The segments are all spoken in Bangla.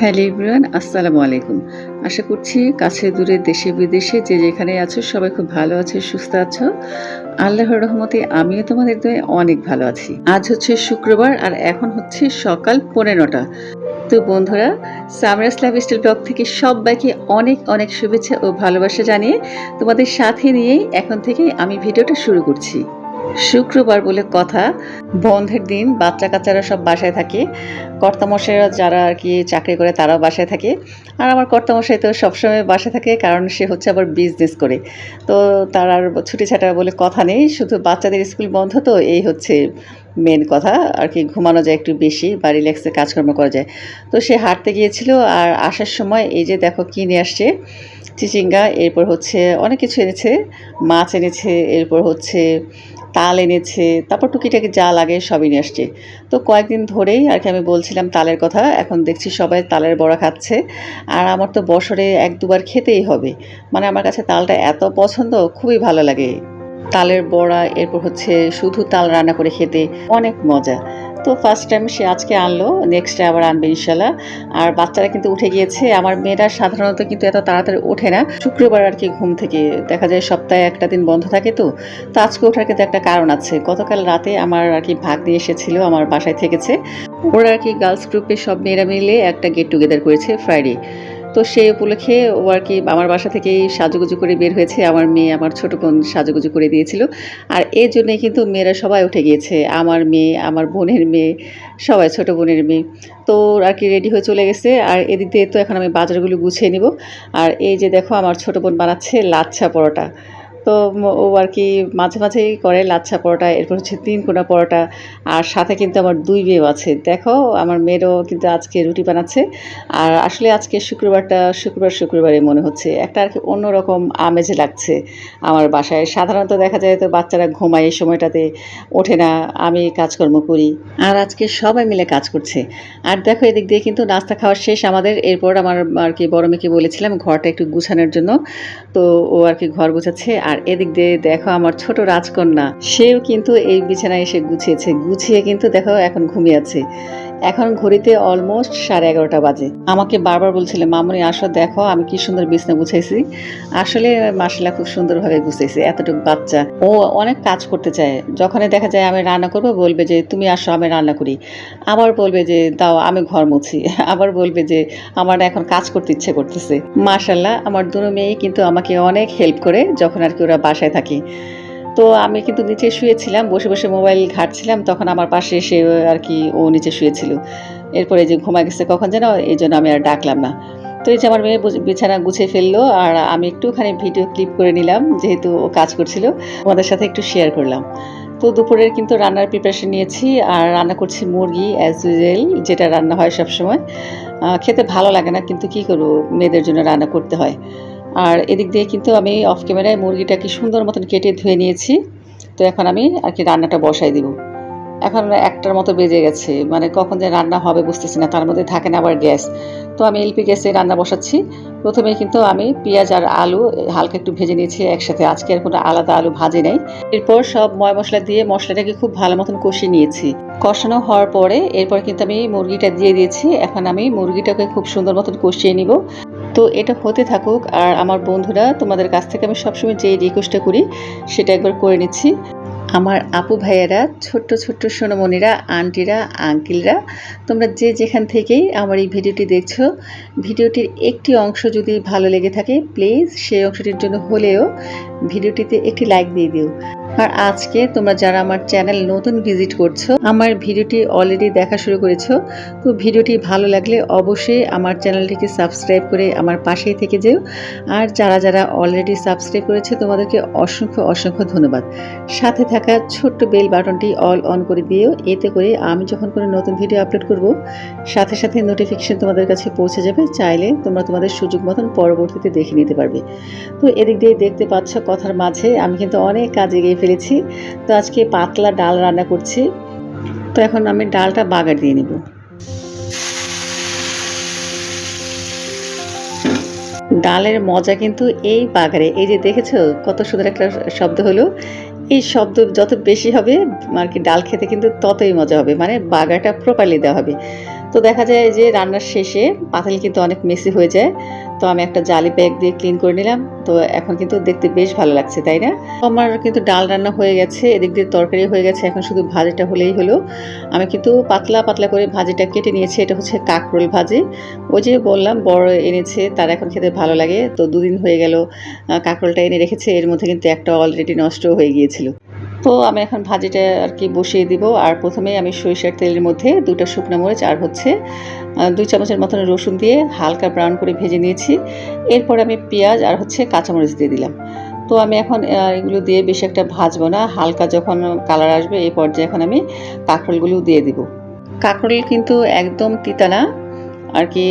হ্যালো ইব্রান আসসালামু আলাইকুম। আশা করছি কাছে দূরে দেশে বিদেশে যে যেখানে আছো সবাই খুব ভালো আছে, সুস্থ আছো। আল্লাহর রহমতে আমিও তোমাদের দয়ে অনেক ভালো আছি। আজ হচ্ছে শুক্রবার আর এখন হচ্ছে সকাল পনেরোটা। তো বন্ধুরা, সামরাস লাইফ স্টাইল ব্লগ থেকে সবাইকে অনেক অনেক শুভেচ্ছা ও ভালোবাসা জানিয়ে তোমাদের সাথে নিয়েই এখন থেকে আমি ভিডিওটা শুরু করছি। শুক্রবার বলে কথা। বন্ধের দিন, বাচ্চা কাচ্চারা সব বাসায় থাকে। কর্তামশাইরা যারা আর কি চাকরি করে, তারাও বাসায় থাকে। আর আমার কর্তামশাই তো সবসময় বাসায় থাকে, কারণ সে হচ্ছে আবার বিজনেস করে। তো তার আর ছুটি ছাটা বলে কথা নেই, শুধু বাচ্চাদের স্কুল বন্ধ তো, এই হচ্ছে মেন কথা। আর কি ঘুমানো যায় একটু বেশি, বা রিল্যাক্সে কাজকর্ম করা যায়। তো সে হাঁটতে গিয়েছিল, আর আসার সময় এই যে দেখো কী নিয়ে আসছে, চিচিঙ্গা, এরপর হচ্ছে অনেক কিছু এনেছে। মাছ এনেছে, এরপর হচ্ছে তাল এনেছে, তারপর টুকিটাকি যা লাগে সবই নিয়ে আসছে। তো কয়েকদিন ধরেই আর কি আমি বলছিলাম তালের কথা, এখন দেখছি সবাই তালের বড়া খাচ্ছে। আর আমার তো বছরে এক দুবার খেতেই হবে। মানে আমার কাছে তালটা এত পছন্দ, খুবই ভালো লাগে। তালের বড়া, এরপর হচ্ছে শুধু তাল রান্না করে খেতে অনেক মজা। তো ফার্স্ট টাইম সে আজকে আনলো নেক্সট আবার আনবে ইনশাল্লাহ আর বাচ্চারা কিন্তু উঠে গিয়েছে, আমার মেয়েরা সাধারণত কিন্তু এত তাড়াতাড়ি ওঠে না। শুক্রবার আর কি ঘুম থেকে, দেখা যায় সপ্তাহে একটা দিন বন্ধ থাকে তো। তো আজকে ওঠার কিন্তু একটা কারণ আছে। গতকাল রাতে আমার আর কি ভাগ দিয়ে এসেছিল, আমার বাসায় থেকেছে। ওরা আর কি গার্লস গ্রুপে সব মেয়েরা মিলে একটা গেট টুগেদার করেছে ফ্রাইডে তো সে উপলক্ষে ও আর কি আমার বাসা থেকেই সাজুগুজু করে বের হয়েছে। আমার মেয়ে, আমার ছোট বোন সাজুগুজু করে দিয়েছিল। আর এর জন্যে কিন্তু মেয়েরা সবাই উঠে গিয়েছে। আমার মেয়ে, আমার বোনের মেয়ে, সবাই ছোট বোনের মেয়ে। তো আর কি রেডি হয়ে চলে গেছে। আর এদিক দিয়ে তো এখন আমি বাজারগুলো গুছিয়ে নিব। আর এই যে দেখো, আমার ছোট বোন বানাচ্ছে লাচ্ছা পরোটা। তো ও আর কি মাঝে মাঝেই করে লাচ্ছা পরোটা, এরপর হচ্ছে তিন কোনা পরোটা, আর সাথে কিন্তু আমার দুই মেয়েও আছে। দেখো, আমার মেয়েরও কিন্তু আজকে রুটি বানাচ্ছে, আর আসলে আজকে শুক্রবারটা শুক্রবার শুক্রবারে মনে হচ্ছে। একটা আর কি অন্যরকম আমেজ লাগছে আমার বাসায়। সাধারণত দেখা যায় তো বাচ্চারা ঘুমায় এই সময়টাতে, ওঠে না, আমি কাজকর্ম করি। আর আজকে সবাই মিলে কাজ করছে। আর দেখো, এদিক দিয়ে কিন্তু নাস্তা খাওয়ার শেষ আমাদের। এরপর আমার আর কি বড় মেয়েকে বলেছিলাম, ঘরটা একটু গুছানোর জন্য। তো ও আর কি ঘর গুছাচ্ছে, আর এদিক দিয়ে দেখো আমার ছোট রাজকন্যা। সেও কিন্তু এই বিছানায় এসে গুছিয়েছে গুছিয়ে কিন্তু দেখো এখন ঘুমিয়ে আছে। এখন ঘড়িতে অলমোস্ট সাড়ে এগারোটা বাজে। আমাকে বারবার বলছিল, মামনি, আসো, দেখো, আমি কি সুন্দর বিছনা গুছাইছি। আসলে মাসালা খুব সুন্দরভাবে গুছাইছি, এতটুকু বাচ্চা। ও অনেক কাজ করতে চায়। যখনই দেখা যায় আমি রান্না করব, বলবে যে, তুমি আসো, আমি রান্না করি। আবার বলবে যে, দাও, আমি ঘর মুছি। আবার বলবে যে, আমার এখন কাজ করতে ইচ্ছে করতেছে। মাশাল্লাহ, আমার দুটো মেয়ে কিন্তু আমাকে অনেক হেল্প করে, যখন আর কি ওরা বাসায় থাকে। তো আমি কিন্তু নিচে শুয়েছিলাম, বসে বসে মোবাইল ঘাটছিলাম, তখন আমার পাশে এসে আর কি ও নিচে শুয়েছিল। এরপরে যে ঘুমা গেছে কখন যেন, এই জন্য আমি আর ডাকলাম না। তো এই যে আমার মেয়ে বিছানা গুছিয়ে ফেলল, আর আমি একটুখানি ভিডিও ক্লিপ করে নিলাম, যেহেতু ও কাজ করছিল আমাদের সাথে একটু শেয়ার করলাম। তো দুপুরের কিন্তু রান্নার প্রিপারেশন নিয়েছি, আর রান্না করছি মুরগি অ্যাজ ইউজুয়াল যেটা রান্না হয় সবসময়। খেতে ভালো লাগে না, কিন্তু কি করব, মেয়েদের জন্য রান্না করতে হয়। আর এদিক দিয়ে কিন্তু আমি অফ ক্যামেরায় মুরগিটাকে সুন্দর মতন কেটে ধুয়ে নিয়েছি। তো এখন আমি আর কি রান্নাটা বসাই দিব। এখন একটার মতো বেজে গেছে। মানে কখন যে রান্না হবে বুঝতেছি না, তার মধ্যে থাকে না আবার গ্যাস। তো আমি এলপি গ্যাসে রান্না বসাচ্ছি। প্রথমে কিন্তু আমি পেঁয়াজ আর আলু হালকা একটু ভেজে নিয়েছি একসাথে। আজকে আর কোনো আলাদা আলু ভাজে নেই। এরপর সব ময় মশলা দিয়ে মশলাটাকে খুব ভালো মতন কষিয়ে নিয়েছি। কষানো হওয়ার পরে এরপর কিন্তু আমি মুরগিটা দিয়ে দিয়েছি। এখন আমি মুরগিটাকে খুব সুন্দর মতন কষিয়ে নিব। তো এটা হতে থাকুক আর আমার বন্ধুরা, তোমাদের কাছ থেকে আমি সবসময় যেই রিকোয়েস্টটা করি, সেটা একবার করে নিচ্ছি। আমার আপু ভাইয়েরা, ছোট্ট ছোট্ট সোনমণিরা, আন্টিরা, আঙ্কিলরা, তোমরা যে যেখান থেকেই আমার এই ভিডিওটি দেখছ, ভিডিওটির একটি অংশ যদি ভালো লেগে থাকে প্লিজ সেই অংশটির জন্য হলেও ভিডিওটিতে একটি লাইক দিয়ে দিও। আর আজকে তোমরা যারা আমার চ্যানেল নতুন ভিজিট করছ, আমার ভিডিওটি অলরেডি দেখা শুরু করেছ, তো ভিডিওটি ভালো লাগলে অবশ্যই আমার চ্যানেলটিকে সাবস্ক্রাইব করে আমার পাশেই থেকে যেও। আর যারা যারা অলরেডি সাবস্ক্রাইব করেছে, তোমাদেরকে অসংখ্য অসংখ্য ধন্যবাদ। সাথে থাকা ছোট্ট বেল বাটনটি অল অন করে দিও, এতে করে আমি যখন কোনো নতুন ভিডিও আপলোড করব, সাথে সাথে নোটিফিকেশন তোমাদের কাছে পৌঁছে যাবে, চাইলে তোমরা তোমাদের সুযোগ মতন পরবর্তীতে দেখে নিতে পারবে। তো এদিক দিয়ে দেখতে পাচ্ছ কথার মাঝে, আমি কিন্তু অনেক কাজ এগিয়ে ফেলেছি তো আজকে পাতলা ডাল রান্না করছি। তো এখন আমি ডালটা বাগার দিয়ে নিব। ডালের মজা কিন্তু এই বাগারে। এই যে দেখেছ কত সুন্দর একটা শব্দ হলো? এই শব্দ যত বেশি হবে, আর কি ডাল খেতে কিন্তু ততই মজা হবে। মানে বাগারটা প্রপারলি দেওয়া হবে। তো দেখা যায় যে রান্নার শেষে পাতিল কিন্তু অনেক মেসি হয়ে যায়। তো আমি একটা জালি ব্যাগ দিয়ে ক্লিন করে নিলাম। তো এখন কিন্তু দেখতে বেশ ভালো লাগছে, তাই না? আমার কিন্তু ডাল রান্না হয়ে গেছে, এদিক দিয়ে তরকারি হয়ে গেছে। এখন শুধু ভাজিটা হলেই হলো। আমি কিন্তু পাতলা পাতলা করে ভাজিটা কেটে নিয়েছি। এটা হচ্ছে কাকরোল ভাজি। ওই যে বললাম, বড় এনেছে, তার এখন খেতে ভালো লাগে। তো দুদিন হয়ে গেল কাকরোলটা এনে রেখেছে। এর মধ্যে কিন্তু একটা অলরেডি নষ্ট হয়ে গিয়েছিল। তো আমি এখন ভাজিটা আর কি বসিয়ে দিব। আর প্রথমে আমি সরিষার তেলের মধ্যে দুটো শুকনো মরিচ, আর হচ্ছে দুই চামচের মতন রসুন দিয়ে হালকা ব্রাউন করে ভেজে নিয়েছি। এরপর আমি পেঁয়াজ আর হচ্ছে কাঁচামরিচ দিয়ে দিলাম। তো আমি এখন এগুলো দিয়ে বেশি একটা ভাজবো না। হালকা যখন কালার আসবে এই পর্যায়ে এখন আমি কাঁকরোলগুলো দিয়ে দিব। কাঁকরোল কিন্তু একদম তিতা না। আর কি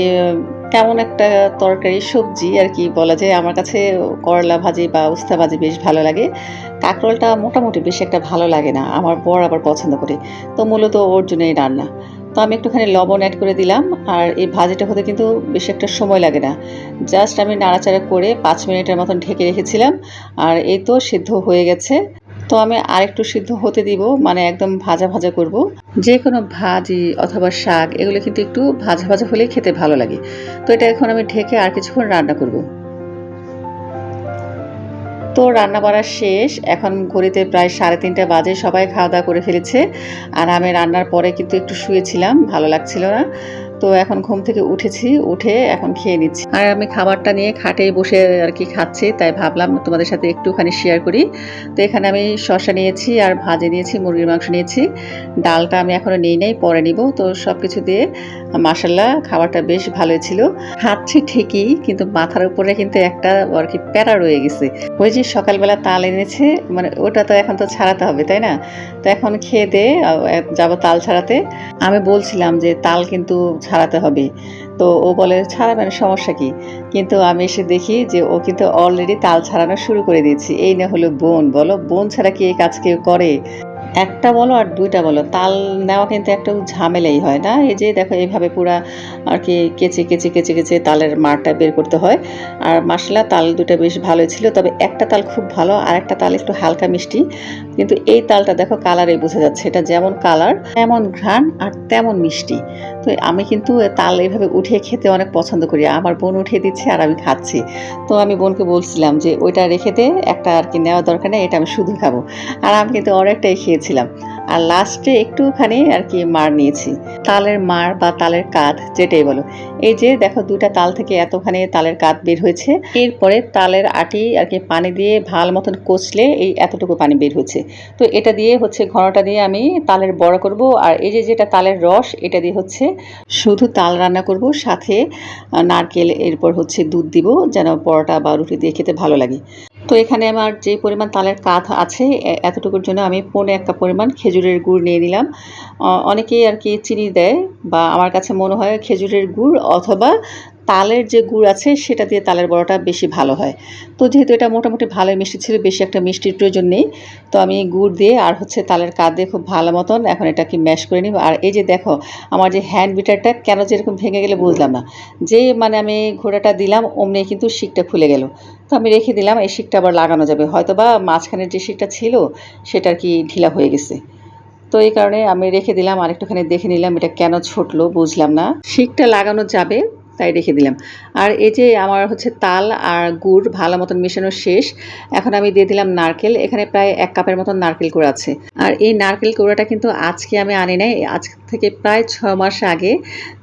কেমন একটা তরকারি, সবজি আর কি বলা যায়। আমার কাছে করলা ভাজি বা উস্তা ভাজি বেশ ভালো লাগে। কাঁকরোলটা মোটামুটি বেশি একটা ভালো লাগে না। আমার বর আবার পছন্দ করে। তো মূলত ওর জন্যই রান্না। তো আমি একটুখানি লবণ অ্যাড করে দিলাম। আর এই ভাজিটা হতে কিন্তু বেশি একটা সময় লাগে না। জাস্ট আমি নাড়াচাড়া করে পাঁচ মিনিটের মতন ঢেকে রেখেছিলাম। আর এই তো সিদ্ধ হয়ে গেছে। তো আমি আরেকটু সিদ্ধ হতে দিব মানে একদম ভাজা ভাজা করব। যে কোনো ভাজি অথবা শাক, এগুলো কিন্তু একটু ভাজা ভাজা হলেই খেতে ভালো লাগে। তো এটা এখন আমি ঢেকে আর কিছুক্ষণ রান্না করব। তো রান্না বাড়া শেষ, এখন ঘড়িতে প্রায় সাড়ে তিনটা বাজে, সবাই খাওয়া দাওয়া করে ফেলেছে। আর আমি রান্নার পরে কিন্তু একটু শুয়েছিলাম, ভালো লাগছিল না। তো এখন ঘুম থেকে উঠেছি, উঠে এখন খেয়ে নিচ্ছি। আর আমি খাবারটা নিয়ে খাটে বসে আর কি খাচ্ছি, তাই ভাবলাম তোমাদের সাথে একটুখানি শেয়ার করি। তো এখানে আমি শসা নিয়েছি আর ভাজে নিয়েছি, মুরগির মাংস নিয়েছি। ডালটা আমি এখনও নিই নাই, পরে নিব। তো সব কিছু দিয়ে মাসাল্লাহ খাবারটা বেশ ভালোই ছিল। খাচ্ছি ঠিকই, কিন্তু মাথার উপরে কিন্তু একটা আর কি প্যারা রয়ে গেছে। ওই যে সকালবেলা তাল এনেছে মানে ওটা তো এখন তো ছাড়াতে হবে, তাই না? তো এখন খেয়ে দে যাব তাল ছাড়াতে। আমি বলছিলাম যে তাল কিন্তু ছাড়াতে হবে। তো ও বলে ছাড়াবেন সমস্যা কি? কিন্তু আমি এসে দেখি যে ও কিন্তু অলরেডি তাল ছাড়ানো শুরু করে দিয়েছি। এই না হলো বোন, বলো বোন ছাড়া কি এই কাজ কেউ করে? একটা বলো আর দুইটা বলো। তাল নেওয়া কিন্তু একটু ঝামেলাই হয় না? এই যে দেখো এইভাবে পুরা আর কি কেচে কেচে কেচে কেচে তালের মারটা বের করতে হয়। আর মশলা তাল দুটো বেশ ভালো ছিল, তবে একটা তাল খুব ভালো আর একটা তাল একটু হালকা মিষ্টি। কিন্তু এই তালটা দেখো কালারে বোঝা যাচ্ছে, এটা যেমন কালার তেমন ঘ্রাণ আর তেমন মিষ্টি। তো আমি কিন্তু তাল এইভাবে উঠিয়ে খেতে অনেক পছন্দ করি। আমার বোন উঠিয়ে দিচ্ছে আর আমি খাচ্ছি। তো আমি বোনকে বলছিলাম যে, ওইটা রেখে দে, একটা আর কি নেওয়া দরকার নেই, এটা আমি শুধু খাব। আর আমি কিন্তু অনেকটাই খেয়েছিলাম। আর লাস্টে একটুখানি আর কি মার নিয়েছি। তালের মার বা তালের কাঁধ, যেটাই বলো। এই যে দেখো দুটা তাল থেকে এতখানি তালের কাঁধ বের হয়েছে। এরপরে তালের আটি আর কি পানি দিয়ে ভালো মতন কচলে এই এতটুকু পানি বের হয়েছে। তো এটা দিয়ে হচ্ছে ঘনটা দিয়ে আমি তালের বড় করব আর এই যে যেটা তালের রস, এটা দিয়ে হচ্ছে শুধু তাল রান্না করব। সাথে নারকেল এরপর হচ্ছে দুধ দিব যেন পরোটা বা রুটি দিয়ে খেতে ভালো লাগে। তো এখানে আমার যে পরিমাণ তালের কাঠ আছে এতটুকুর জন্য আমি পৌনে একটা পরিমাণ খেজুরের গুড় নিয়ে নিলাম। অনেকেই আর কি চিনি দেয় বা আমার কাছে মনে হয় খেজুরের গুড় অথবা তালের যে গুড় আছে, সেটা দিয়ে তালের বড়াটা বেশি ভালো হয়। তো যেহেতু এটা মোটামুটি ভালোই মিষ্টি ছিল, বেশি একটা মিষ্টির প্রয়োজন নেই, তো আমি গুড় দিয়ে আর হচ্ছে তালের কাঁধ দিয়ে খুব ভালো মতন এখন এটাকে ম্যাশ করে নিব। আর এই যে দেখো, আমার যে হ্যান্ড বিটারটা কেন যেরকম ভেঙে গেলে বুঝলাম না। যে মানে আমি ঘোড়াটা দিলাম, অমনি কিন্তু শিকটা খুলে গেল। তো আমি রেখে দিলাম, এই শিকটা আবার লাগানো যাবে। হয়তো বা মাঝখানের যে শিকটা ছিল, সেটা কি ঢিলা হয়ে গেছে। তো এই কারণে আমি রেখে দিলাম আর একটুখানি দেখে নিলাম এটা কেন ছুটলো, বুঝলাম না। শিকটা লাগানো যাবে তাই রেখে দিলাম। আর এই যে আমার হচ্ছে তাল আর গুড় ভালো মতন মেশানো শেষ, এখন আমি দিয়ে দিলাম নারকেল। এখানে প্রায় এক কাপের মতন নারকেল কুড়া আছে। আর এই নারকেল কুড়াটা কিন্তু আজকে আমি আনি নাই, আজ থেকে প্রায় ছ মাস আগে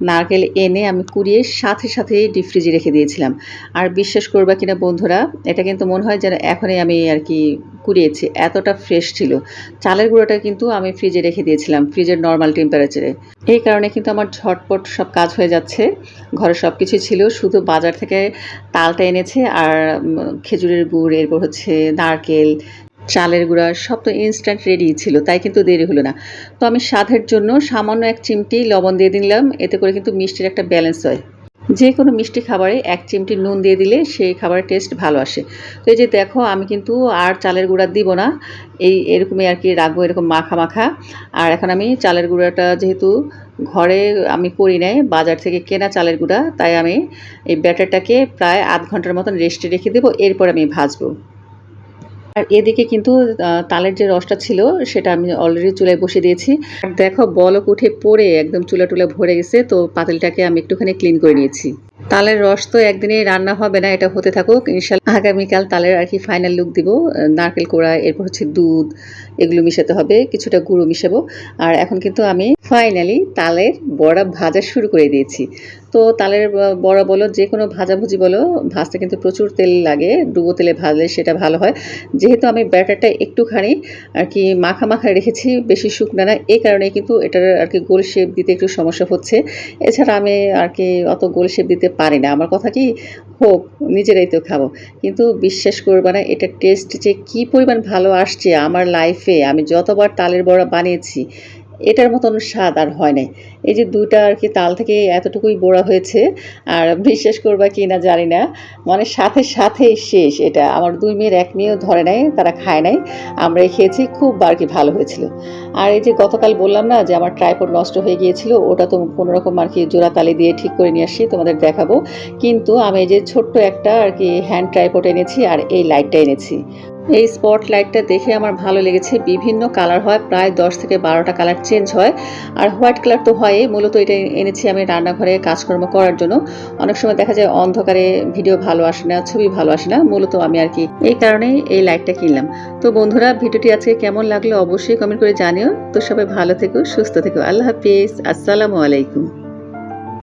নারকেল এনে আমি কুড়িয়ে সাথে সাথে ডিপ ফ্রিজে রেখে দিয়েছিলাম। আর বিশ্বাস করবা কিনা বন্ধুরা, এটা কিন্তু মনে হয় যেন এখনই আমি আর কি কুড়িয়েছি, এতটা ফ্রেশ ছিল। চালের গুঁড়োটা কিন্তু আমি ফ্রিজে রেখে দিয়েছিলাম ফ্রিজের নর্মাল টেম্পারেচারে এই কারণে কিন্তু আমার ঝটপট সব কাজ হয়ে যাচ্ছে। ঘরে সব কিছু ছিল, শুধু বাজার থেকে তালটা এনেছে আর খেজুরের গুড়, এরপর হচ্ছে নারকেল, চালের গুঁড়া, সব তো ইনস্ট্যান্ট রেডি ছিল, তাই কিন্তু দেরি হলো না। তো আমি স্বাদের জন্য সামান্য এক চিমটি লবণ দিয়ে দিলাম, এতে করে কিন্তু মিষ্টির একটা ব্যালেন্স হয়। যে কোনো মিষ্টি খাবারে এক চিমটি নুন দিয়ে দিলে সেই খাবারের টেস্ট ভালো আসে। তো এই যে দেখো, আমি কিন্তু আর চালের গুঁড়া দিব না। এই এরকমই আর কি রাখব, এরকম মাখা মাখা। আর এখন আমি চালের গুঁড়াটা যেহেতু ঘরে আমি করি নাই, বাজার থেকে কেনা চালের গুঁড়া, তাই আমি এই ব্যাটারটাকে প্রায় আধ ঘণ্টার মতন রেস্টে রেখে দেবো। এরপর আমি ভাজবো। আর এদিকে কিন্তু তালের যে রসটা ছিল, সেটা আমি অলরেডি চুলায় বসে দিয়েছি। আর দেখো, বলক উঠে পড়ে একদম চুলা টুলা ভরে গেছে, তো পাতিলটাকে আমি একটুখানি ক্লিন করে নিয়েছি। তালের রস তো একদিনে রান্না হবে না, এটা হতে থাকুক, ইনশাল্লাহ। আগামীকাল তালের আর কি ফাইনাল লুক দিব, নারকেল কোড়া, এরপর হচ্ছে দুধ, এগুলো মিশাতে হবে, কিছুটা গুঁড়ো মিশাবো। আর এখন কিন্তু আমি ফাইনালি তালের বড়া ভাজা শুরু করে দিয়েছি। তো তালের বড়া বলো, যে কোনো ভাজাভুজি বলো, ভাজতে কিন্তু প্রচুর তেল লাগে, ডুবো তেলে ভাজলে সেটা ভালো হয়। যেহেতু আমি ব্যাটারটা একটুখানি আর কি মাখা মাখা রেখেছি, বেশি শুকনা না, এই কারণে কিন্তু এটার আর কি গোল শেপ দিতে একটু সমস্যা হচ্ছে। এছাড়া আমি আর কি অত গোল শেপ দিতে পারি না। আমার কথা কি, হোক, নিজেরাই তো খাব। কিন্তু বিশ্বাস করবে না, এটা টেস্ট যে কী পরিমাণ ভালো আসছে আমার লাইফে আমি যতবার তালের বড়া বানিয়েছি এটার মতন স্বাদ আর হয় নাই। এই যে দুইটা আর কি তাল থেকে এতটুকুই বোড়া হয়েছে, আর বিশ্বাস করবা কি না জানি না মানে সাথে সাথে শেষ এটা। আমার দুই মেয়ের এক মেয়েও ধরে নাই, তারা খায় নাই। আমরাই খেয়েছি, খুব আর কি ভালো হয়েছিল। আর এই যে গতকাল বললাম না যে আমার ট্রাইপড নষ্ট হয়ে গিয়েছিল, ওটা তো কোনো রকম আর কি জোড়া তালি দিয়ে ঠিক করে নিয়ে আসছি, তোমাদের দেখাবো। কিন্তু আমি এই যে ছোট্ট একটা আর কি হ্যান্ড ট্রাইপড এনেছি, আর এই লাইটটা এনেছি। এই স্পট লাইটটা দেখে আমার ভালো লেগেছে। বিভিন্ন কালার হয়, প্রায় দশ থেকে বারোটা কালার চেঞ্জ হয়। আর হোয়াইট কালার তো হয় মূলত এটা এনেছি আমি রান্নাঘরে কাজকর্ম করার জন্য। অনেক সময় দেখা যায় অন্ধকারে ভিডিও ভালো আসে না, ছবি ভালো আসে না, মূলত আমি আর কি এই কারণেই এই লাইটটা কিনলাম। তো বন্ধুরা, ভিডিওটি আজকে কেমন লাগল অবশ্যই কমেন্ট করে জানিও। তো সবাই ভালো থেকো, সুস্থ থেকো। আল্লাহ হাফিজ। আসসালামু আলাইকুম।